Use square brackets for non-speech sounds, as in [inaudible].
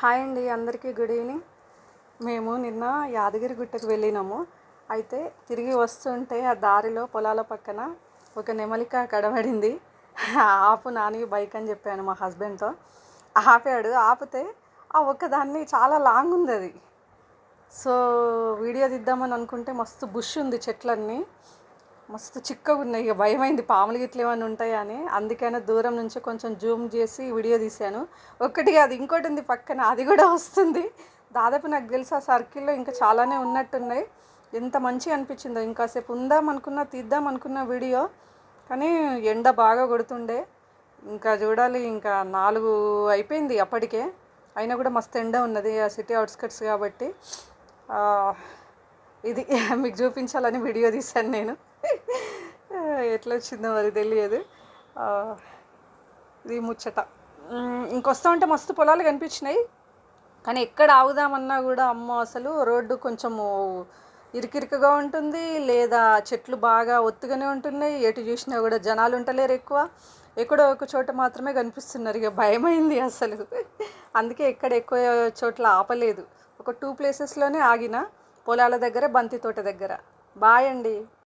Hi అండి అందరికీ good evening. మేము నిన్న యాదగిరి గుట్టకు వెళ్ళినాము. అయితే తిరిగి వస్తుంటే ఆ దారిలో పొలాల పక్కన ఒక నెమలిక కడబడింది ఆపు నాని బైక్ అని చెప్పాను మా హస్బెండ్తో. ఆపాడు ఆపితే ఆ ఒక్కదాన్ని చాలా లాంగ్ ఉంది అది. సో వీడియో తీద్దామని అనుకుంటే మస్తు బుష్ ఉంది చెట్లన్నీ. మస్తు చిక్కగా ఉన్నాయి. ఇక భయమైంది. పాములు గిట్ల ఏమైనా ఉంటాయా అని. అందుకనే దూరం నుంచి కొంచెం జూమ్ చేసి వీడియో తీశాను. ఒకటి అది ఇంకోటి ఉంది పక్కన. అది కూడా వస్తుంది. దాదాపు నాకు తెలిసి ఆ సర్కిల్లో ఇంకా చాలానే ఉన్నట్టున్నాయి. ఎంత మంచిగా అనిపించిందో. ఇంకాసేపు ఉందాం అనుకున్నా తీద్దాం అనుకున్న వీడియో. కానీ ఎండ బాగా కొడుతుండే. ఇంకా చూడాలి ఇంకా నాలుగు అయిపోయింది అప్పటికే. అయినా కూడా మస్తు ఎండ ఉన్నది ఆ సిటీ అవుట్స్కట్స్ కాబట్టి. ఇది [laughs] మీకు చూపించాలని వీడియో తీశాను నేను. ఎట్లా వచ్చిందో మరి తెలియదు. ఇది ముచ్చట. ఇంకొస్తా ఉంటే మస్తు పొలాలు కనిపించినాయి. కానీ ఎక్కడ ఆగుదామన్నా కూడా అమ్మ అసలు రోడ్డు కొంచెము ఇరికిరికగా ఉంటుంది లేదా చెట్లు బాగా ఒత్తుగానే ఉంటున్నాయి. ఎటు చూసినా కూడా జనాలు ఉంటలేరు ఎక్కువ. ఎక్కడో ఒక చోట మాత్రమే కనిపిస్తున్నారు. ఇక భయమైంది అసలు. అందుకే ఎక్కడ ఎక్కువ చోట్ల ఆపలేదు. ఒక టూ ప్లేసెస్లోనే ఆగిన. పొలాల దగ్గర బంతి తోట దగ్గర. బాయ్ అండి.